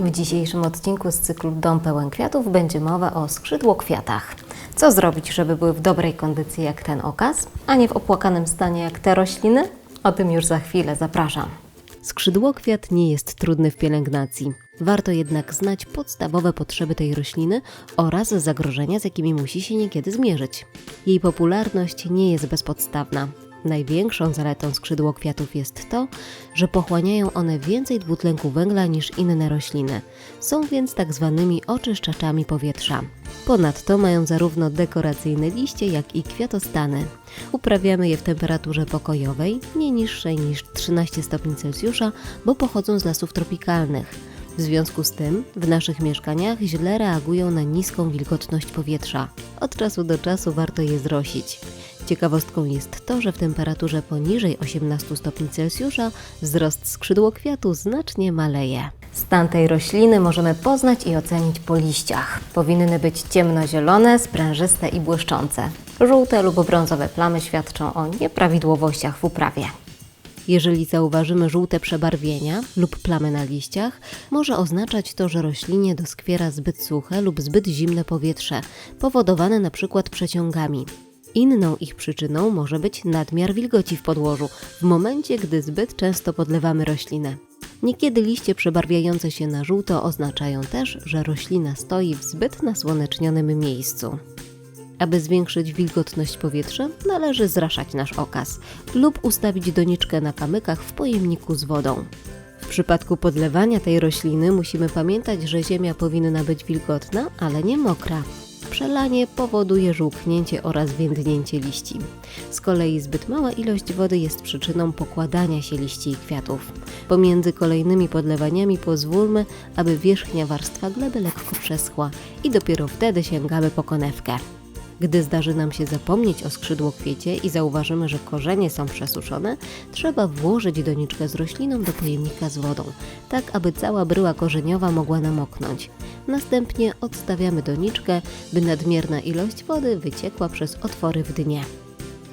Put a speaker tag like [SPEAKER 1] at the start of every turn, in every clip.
[SPEAKER 1] W dzisiejszym odcinku z cyklu Dom pełen kwiatów będzie mowa o skrzydłokwiatach. Co zrobić, żeby były w dobrej kondycji jak ten okaz, a nie w opłakanym stanie jak te rośliny? O tym już za chwilę zapraszam. Skrzydłokwiat nie jest trudny w pielęgnacji. Warto jednak znać podstawowe potrzeby tej rośliny oraz zagrożenia, z jakimi musi się niekiedy zmierzyć. Jej popularność nie jest bezpodstawna. Największą zaletą skrzydłokwiatów jest to, że pochłaniają one więcej dwutlenku węgla niż inne rośliny. Są więc tak zwanymi oczyszczaczami powietrza. Ponadto mają zarówno dekoracyjne liście, jak i kwiatostany. Uprawiamy je w temperaturze pokojowej, nie niższej niż 13 stopni Celsjusza, bo pochodzą z lasów tropikalnych. W związku z tym w naszych mieszkaniach źle reagują na niską wilgotność powietrza. Od czasu do czasu warto je zrosić. Ciekawostką jest to, że w temperaturze poniżej 18 stopni Celsjusza wzrost skrzydłokwiatu znacznie maleje. Stan tej rośliny możemy poznać i ocenić po liściach. Powinny być ciemnozielone, sprężyste i błyszczące. Żółte lub brązowe plamy świadczą o nieprawidłowościach w uprawie. Jeżeli zauważymy żółte przebarwienia lub plamy na liściach, może oznaczać to, że roślinie doskwiera zbyt suche lub zbyt zimne powietrze, powodowane np. przeciągami. Inną ich przyczyną może być nadmiar wilgoci w podłożu, w momencie gdy zbyt często podlewamy roślinę. Niekiedy liście przebarwiające się na żółto oznaczają też, że roślina stoi w zbyt nasłonecznionym miejscu. Aby zwiększyć wilgotność powietrza, należy zraszać nasz okaz lub ustawić doniczkę na kamykach w pojemniku z wodą. W przypadku podlewania tej rośliny musimy pamiętać, że ziemia powinna być wilgotna, ale nie mokra. Przelanie powoduje żółknięcie oraz więdnięcie liści. Z kolei zbyt mała ilość wody jest przyczyną pokładania się liści i kwiatów. Pomiędzy kolejnymi podlewaniami pozwólmy, aby wierzchnia warstwa gleby lekko przeschła i dopiero wtedy sięgamy po konewkę. Gdy zdarzy nam się zapomnieć o skrzydłokwiecie i zauważymy, że korzenie są przesuszone, trzeba włożyć doniczkę z rośliną do pojemnika z wodą, tak aby cała bryła korzeniowa mogła namoknąć. Następnie odstawiamy doniczkę, by nadmierna ilość wody wyciekła przez otwory w dnie.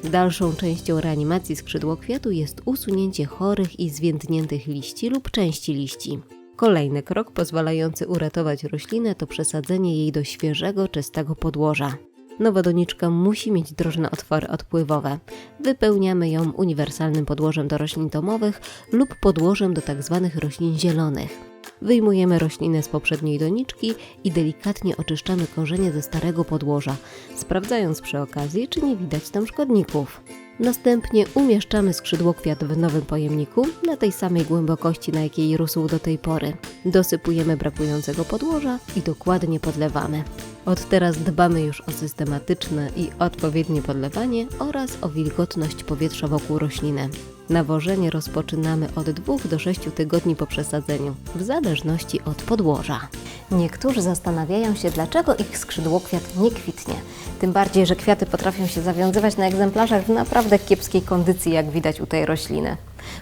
[SPEAKER 1] Dalszą częścią reanimacji skrzydłokwiatu jest usunięcie chorych i zwiędniętych liści lub części liści. Kolejny krok pozwalający uratować roślinę to przesadzenie jej do świeżego, czystego podłoża. Nowa doniczka musi mieć drożne otwory odpływowe. Wypełniamy ją uniwersalnym podłożem do roślin domowych lub podłożem do tzw. roślin zielonych. Wyjmujemy roślinę z poprzedniej doniczki i delikatnie oczyszczamy korzenie ze starego podłoża, sprawdzając przy okazji, czy nie widać tam szkodników. Następnie umieszczamy skrzydłokwiat w nowym pojemniku na tej samej głębokości, na jakiej rósł do tej pory. Dosypujemy brakującego podłoża i dokładnie podlewamy. Od teraz dbamy już o systematyczne i odpowiednie podlewanie oraz o wilgotność powietrza wokół rośliny. Nawożenie rozpoczynamy od 2 do 6 tygodni po przesadzeniu, w zależności od podłoża. Niektórzy zastanawiają się, dlaczego ich skrzydłokwiat nie kwitnie. Tym bardziej, że kwiaty potrafią się zawiązywać na egzemplarzach w naprawdę kiepskiej kondycji, jak widać u tej rośliny.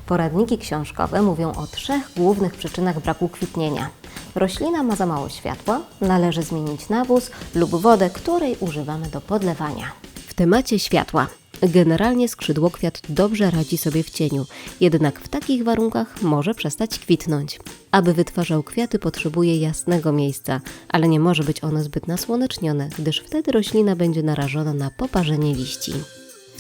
[SPEAKER 1] Poradniki książkowe mówią o trzech głównych przyczynach braku kwitnienia. Roślina ma za mało światła, należy zmienić nawóz lub wodę, której używamy do podlewania. W temacie światła. Generalnie skrzydłokwiat dobrze radzi sobie w cieniu, jednak w takich warunkach może przestać kwitnąć. Aby wytwarzał kwiaty potrzebuje jasnego miejsca, ale nie może być ono zbyt nasłonecznione, gdyż wtedy roślina będzie narażona na poparzenie liści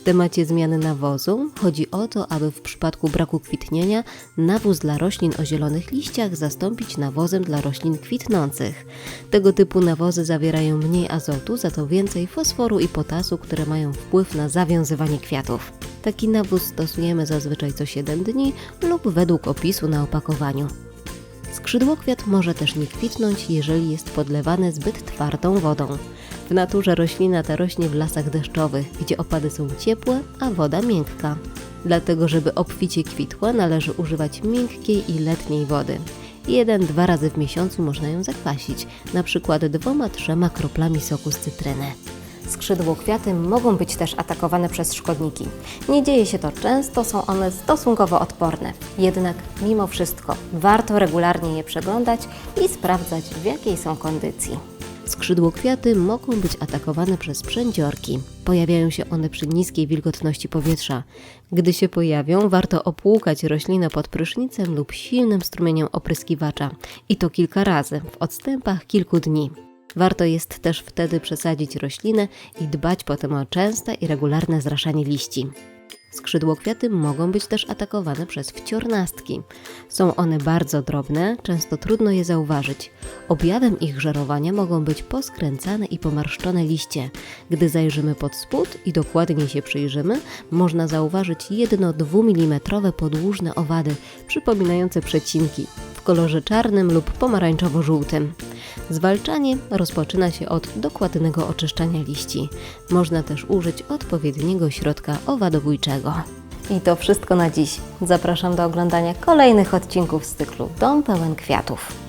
[SPEAKER 1] temacie zmiany nawozu chodzi o to, aby w przypadku braku kwitnienia nawóz dla roślin o zielonych liściach zastąpić nawozem dla roślin kwitnących. Tego typu nawozy zawierają mniej azotu, za to więcej fosforu i potasu, które mają wpływ na zawiązywanie kwiatów. Taki nawóz stosujemy zazwyczaj co 7 dni lub według opisu na opakowaniu. Skrzydłokwiat może też nie kwitnąć, jeżeli jest podlewany zbyt twardą wodą. W naturze roślina ta rośnie w lasach deszczowych, gdzie opady są ciepłe, a woda miękka. Dlatego, żeby obficie kwitła, należy używać miękkiej i letniej wody. Jeden-dwa razy w miesiącu można ją zakwasić, na przykład dwoma-trzema kroplami soku z cytryny. Skrzydłokwiaty mogą być też atakowane przez szkodniki. Nie dzieje się to często, są one stosunkowo odporne. Jednak mimo wszystko warto regularnie je przeglądać i sprawdzać w jakiej są kondycji. Skrzydłokwiaty mogą być atakowane przez przędziorki. Pojawiają się one przy niskiej wilgotności powietrza. Gdy się pojawią, warto opłukać roślinę pod prysznicem lub silnym strumieniem opryskiwacza i to kilka razy w odstępach kilku dni. Warto jest też wtedy przesadzić roślinę i dbać potem o częste i regularne zraszanie liści. Skrzydłokwiaty mogą być też atakowane przez wciornastki. Są one bardzo drobne, często trudno je zauważyć. Objawem ich żerowania mogą być poskręcane i pomarszczone liście. Gdy zajrzymy pod spód i dokładniej się przyjrzymy, można zauważyć jedno-2 mm podłużne owady, przypominające przecinki, kolorze czarnym lub pomarańczowo-żółtym. Zwalczanie rozpoczyna się od dokładnego oczyszczania liści. Można też użyć odpowiedniego środka owadobójczego. I to wszystko na dziś. Zapraszam do oglądania kolejnych odcinków z cyklu Dom pełen kwiatów.